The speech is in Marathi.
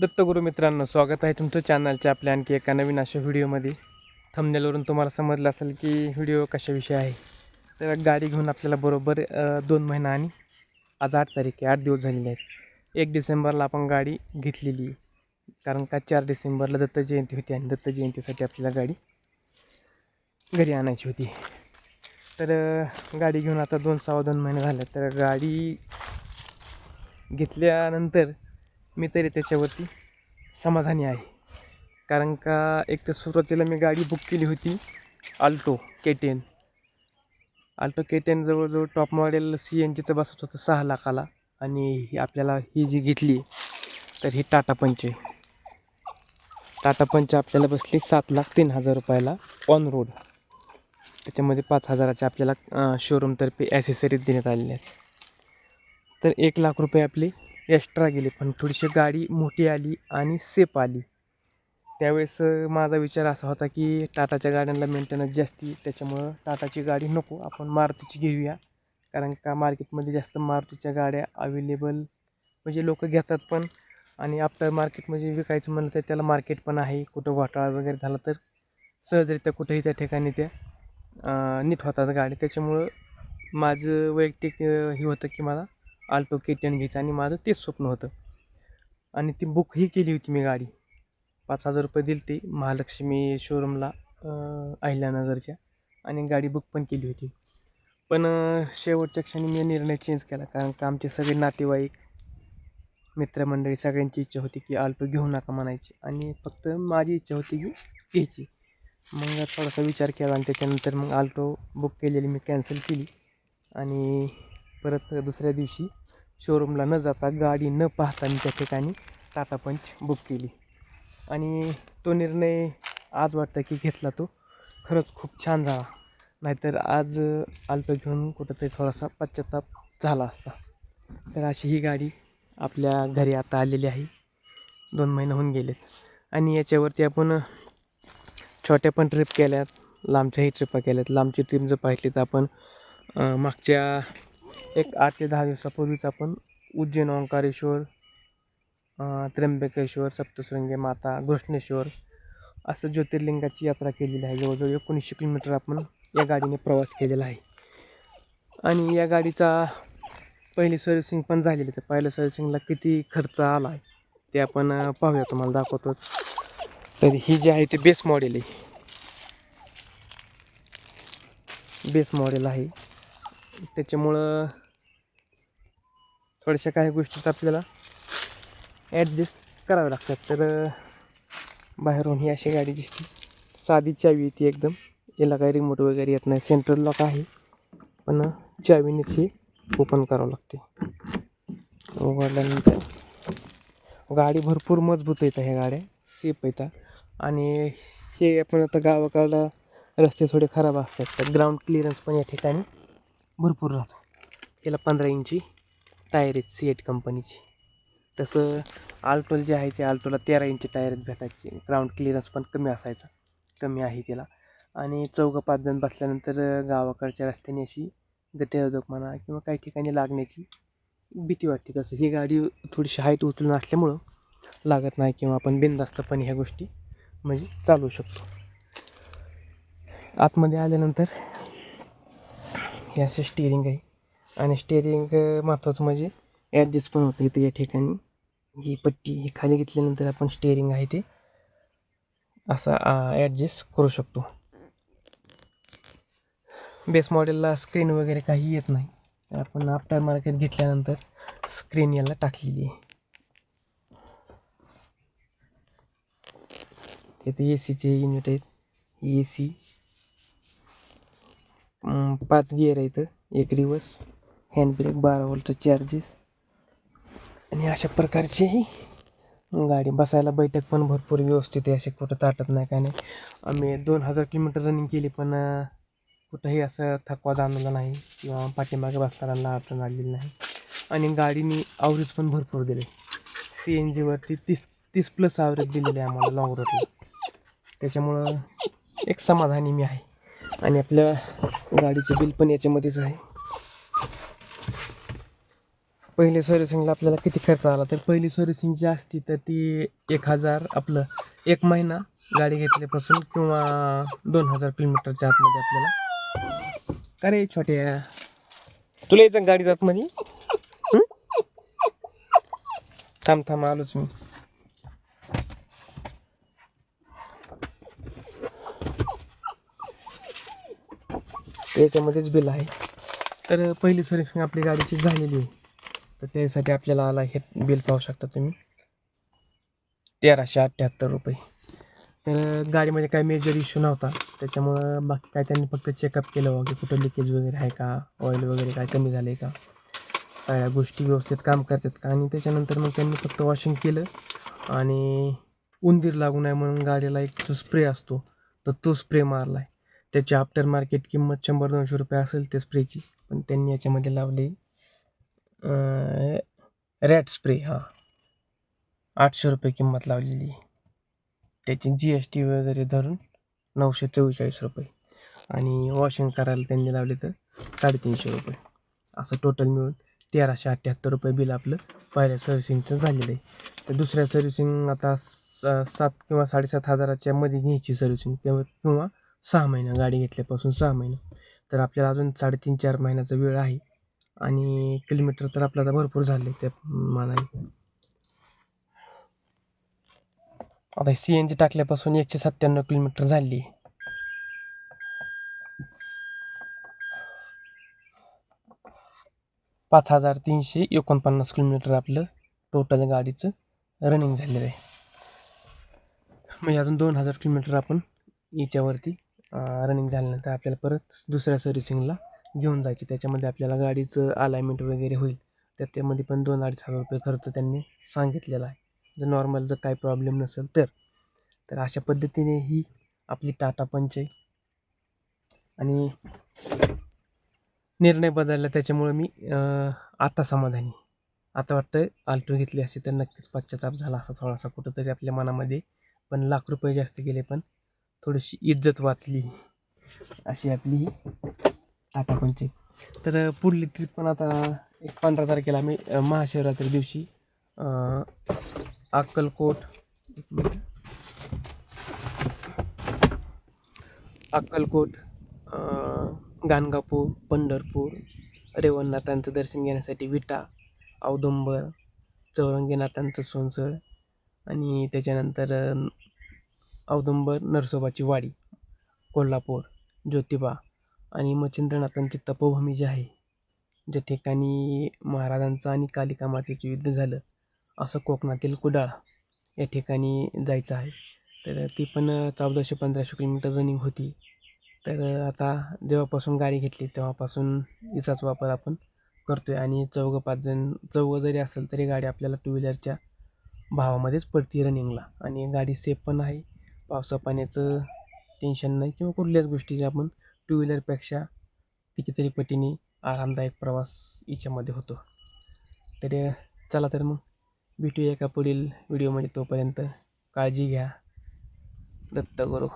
दत्तगुरू मित्रांनो स्वागत आहे तुमचं चॅनलच्या आपल्या आणखी एका नवीन अशा व्हिडिओमध्ये थंबनेलवरून तुम्हाला समजलं असेल की व्हिडिओ कशाविषयी आहे. तर गाडी घेऊन आपल्याला बरोबर दोन महिना आणि आज आठ तारीख आहे आठ दिवस झालेले आहेत. एक डिसेंबरला आपण गाडी घेतलेली कारण का चार डिसेंबरला दत्त जयंती होती आणि दत्त जयंतीसाठी आपल्याला गाडी घरी आणायची होती. तर गाडी घेऊन आता दोन सव्वा दोन महिने झाले. तर गाडी घेतल्यानंतर मी तरी त्याच्यावरती समाधानी आहे. कारण का एक तर सुरुवातीला मी गाडी बुक केली होती Alto K ten Alto K ten जवळजवळ टॉप मॉडेल सी एन जीचं बसत होतं सहा लाखाला. आणि ही आपल्याला ही जी घेतली तर ही टाटा पंच आहे. टाटा पंच आपल्याला बसली सात लाख तीन हजार रुपयाला ऑन रोड त्याच्यामध्ये पाच हजाराचे आपल्याला शोरूमतर्फे ॲसेसरीज देण्यात आलेले आहेत. तर एक लाख रुपये आपली एक्स्ट्रा गेले पण थोडीशी गाडी मोठी आली आणि सेफ आली. त्यावेळेस माझा विचार असा होता की टाटाच्या गाड्यांना मेंटेनन्स जास्ती त्याच्यामुळं टाटाची गाडी नको आपण मारुतीची घेऊया. कारण का मार्केटमध्ये जास्त मारुतीच्या गाड्या अवेलेबल म्हणजे लोक घेतात पण आणि आफ्टर मार्केटमध्ये विकायचं म्हणलं तर त्याला मार्केट पण आहे कुठं घोटाळा वगैरे झाला तर सहजरित्या कुठेही त्या ठिकाणी त्या नीट होतात गाडी. त्याच्यामुळं माझं वैयक्तिक हे होतं की मला आल्टो के टेन घ्यायचं आणि माझं तेच स्वप्न होतं. आणि ती बुकही केली होती मी गाडी. पाच हजार रुपये दिली ती महालक्ष्मी शोरूमला अहिल्यानगरच्या आणि गाडी बुक पण केली होती. पण शेवटच्या क्षणी मी निर्णय चेंज केला. कारण का आमचे सगळे नातेवाईक मित्रमंडळी सगळ्यांची इच्छा होती की आल्टो घेऊ नका म्हणायची. आणि फक्त माझी इच्छा होती की घ्यायची. मग थोडासा विचार केला आणि त्याच्यानंतर मग आल्टो बुक केलेली मी कॅन्सल केली. आणि परत दुसऱ्या दिवशी शोरूमला न जाता गाडी न पाहता मी त्या ठिकाणी टाटा पंच बुक केली. आणि तो निर्णय आज वाटतं की घेतला तो. खरंच खूप छान झाला. नाहीतर आज आलतो घेऊन कुठंतरी थोडासा पश्चाताप झाला असता. तर अशी ही गाडी आपल्या घरी आता आलेली आहे. दोन महिने होऊन गेलेत. आणि याच्यावरती आपण छोट्या पण ट्रिप केल्यात. लांबच्याही ट्रिपा केल्यात. लांबची ट्रिप जर पाहिली तर आपण मागच्या एक आठ ते दहा दिवसापूर्वीच आपण उज्जैन ओंकारेश्वर त्र्यंबकेश्वर सप्तशृंगी माता घृष्णेश्वर असं ज्योतिर्लिंगाची यात्रा केलेली आहे. जवळजवळ एकोणीसशे किलोमीटर आपण या गाडीने प्रवास केलेला आहे. आणि या गाडीचा पहिली सर्व्हिसिंग पण झालेली तर पहिल्या सर्व्हिसिंगला किती खर्च आला आहे ते आपण पाहूया. तुम्हाला दाखवतोच. तर ही जी आहे ते बेस मॉडेल आहे. बेस मॉडेल आहे. त्याच्यामुळं थोड्याशा काही गोष्टीत आपल्याला ॲडजस्ट कराव्या लागतात. तर बाहेरून ही अशी गाडी दिसते. साधी चावी येते एकदम. याला काही रिमोट वगैरे येत नाही. सेंट्रल लॉक आहे. पण चावीनेच हे ओपन करावं लागते. उघडल्यानंतर गाडी भरपूर मजबूत आहेत ह्या गाड्या. सेफ येतात आणि हे आपण आता गावाकडला रस्ते थोडे खराब असतात. तर ग्राउंड क्लिअरन्स पण या ठिकाणी भरपूर राहतो. याला पंधरा इंची टायर आहेत सी एट कंपनीची तसं आल्टोल जे आहे ते आल्टोला तेरा इंची टायर भेटायचे. ग्राउंड क्लिअरन्स पण कमी असायचा. कमी आहे त्याला. आणि चौघं पाच जण बसल्यानंतर गावाकडच्या रस्त्याने अशी गटेरोधक म्हणा किंवा काही ठिकाणी लागण्याची भीती वाटते. तसं ही गाडी थोडीशी हाईट उचलून असल्यामुळं लागत नाही किंवा आपण बिनधास्तपणे ह्या गोष्टी म्हणजे चालवू शकतो. आतमध्ये आल्यानंतर हे असं स्टिअरिंग आहे. आणि स्टिअरिंग महत्त्वाचं म्हणजे ॲडजस्ट पण होतं इथे या ठिकाणी. ही पट्टी ही खाली घेतल्यानंतर आपण स्टिअरिंग आहे ते. असा ॲडजस्ट करू शकतो. बेस मॉडेलला स्क्रीन वगैरे काही येत नाही. आपण आफ्टर मार्केट घेतल्यानंतर स्क्रीन याला टाकलेली आहे. तिथे ए सीचे युनिट आहेत. ए सी पाच गिअर आहेत एक रिवर्स हँड ब्रेक बारा वोल्ट चार्जेस आणि अशा प्रकारची ही गाडी. बसायला बैठक पण भरपूर व्यवस्थित आहे असे कुठं ताटत नाही काय नाही. आम्ही दोन हजार किलोमीटर रनिंग केली पण कुठंही असं थकवा जाणवला नाही किंवा पाठीमागे बसताना अडचण आलेली नाही. आणि गाडीने आवरेज पण भरपूर दिले. सी एन जीवरती तीस तीस प्लस आवरेज दिलेली आहे आम्हाला लॉंग रूटला त्याच्यामुळं एक समाधानी मी आहे. आणि आपल्या गाडीचं बिल पण याच्यामध्येच आहे. पहिली सर्व्हिसिंगला आपल्याला किती खर्च आला? तर पहिली सर्व्हिसिंग जी असती तर ती एक हजार आपलं एक महिना गाडी घेतल्यापासून किंवा दोन हजार किलोमीटरच्या आतमध्ये आपल्याला. का रे छोट्या. तुला यायचं गाडी जात म्हणे थांब थांब आलोच मी. याच्यामध्येच बिल आहे. तर पहिली सर्व्हिसिंग आपली गाडीची झालेली आहे. तर त्यासाठी आपल्याला आला हे बिल पाहू शकता तुम्ही. तेराशे अठ्ठ्याहत्तर रुपये. तर गाडीमध्ये काही मेजर इश्यू नव्हता. त्याच्यामुळं बाकी काय त्यांनी फक्त चेकअप केलं वगैरे. कुठं लिकेज वगैरे आहे का? ऑइल वगैरे काय कमी झालं आहे का सगळ्या गोष्टी व्यवस्थित काम करतात का? आणि त्याच्यानंतर मग त्यांनी फक्त वॉशिंग केलं. आणि उंदीर लागू नये म्हणून गाडीला एक जो स्प्रे असतो तर तो स्प्रे मारला आहे त्याची आफ्टर मार्केट किंमत शंभर दोनशे रुपये असेल त्या स्प्रेची पण त्यांनी याच्यामध्ये लावली रॅट स्प्रे हां. आठशे रुपये किंमत लावलेली आहे. त्याची जी एस टी वगैरे धरून नऊशे चव्वेचाळीस रुपये. आणि वॉशिंग करायला त्यांनी लावले तर साडेतीनशे रुपये. असं टोटल मिळून तेराशे अठ्ठ्याहत्तर रुपये बिल आपलं पहिल्या सर्व्हिसिंगचं झालेलं आहे. तर दुसऱ्या सर्व्हिसिंग आता स सात किंवा साडेसात हजाराच्या मध्ये घ्यायची सर्व्हिसिंग किंवा किंवा सहा महिना गाडी घेतल्यापासून सहा महिना. तर आपल्याला अजून साडेतीन चार महिन्याचा वेळ आहे. आणि किलोमीटर तर आपल्याला भरपूर झाले त्या मानाने. आता सी एन जी टाकल्यापासून एकशे सत्त्याण्णव किलोमीटर झाली. पाच हजार तीनशे एकोणपन्नास किलोमीटर आपलं टोटल गाडीचं रनिंग झालेलं आहे. म्हणजे अजून दोन हजार किलोमीटर आपण याच्यावरती रनिंग झाल्यानंतर आपल्याला परत दुसऱ्या सर्व्हिसिंगला घेऊन जायची. त्याच्यामध्ये आपल्याला गाडीचं अलायमेंट वगैरे होईल. तर त्यामध्ये पण दोन अडीच हजार रुपये खर्च त्यांनी सांगितलेला आहे. जर नॉर्मल जर काही प्रॉब्लेम नसेल तर. तर अशा पद्धतीने ही आपली टाटा पंच आहे. आणि निर्णय बदलला त्याच्यामुळं मी आता समाधानी आता वाटतं आल्टो घेतली असते तर नक्कीच पश्चाताप झाला असा थोडासा कुठंतरी आपल्या मनामध्ये. पण लाख रुपये जास्त गेले पण थोडीशी इज्जत वाचली अशी आपली ही. तर पुढली ट्रिप पण आता एक पंधरा तारखेला आम्ही महाशिवरात्री दिवशी अक्कलकोट अक्कलकोट गाणगापूर पंढरपूर रेवणनाथांचं दर्शन घेण्यासाठी विटा औदुंबर चौरंगीनाथांचं सोनसळ आणि त्याच्यानंतर औदुंबर नरसोबाची वाडी कोल्हापूर ज्योतिबा आणि मच्छिंद्रनाथांची तपोभूमी जी आहे ज्या ठिकाणी महाराजांचं आणि कालिका मातेचं युद्ध झालं असं कोकणातील कुडाळ या ठिकाणी जायचं आहे. तर ती पण चौदाशे पंधराशे किलोमीटर रनिंग होती. तर आता जेव्हापासून गाडी घेतली तेव्हापासून हिचाच वापर आपण करतो आहे आणि चौघं पाच जण चौघं जरी असेल तरी गाडी आपल्याला टू व्हीलरच्या भावामध्येच पडती रनिंगला आणि गाडी सेफ पण आहे. पावसा पाण्याचं टेन्शन नाही किंवा कुठल्याच गोष्टीचे आपण टू व्हीलरपेक्षा कितीतरी पटीने आरामदायक प्रवास याच्यामध्ये होतो. तर चला तर मग भेटूया एका पुढील व्हिडिओमध्ये तोपर्यंत. काळजी घ्या. दत्त करू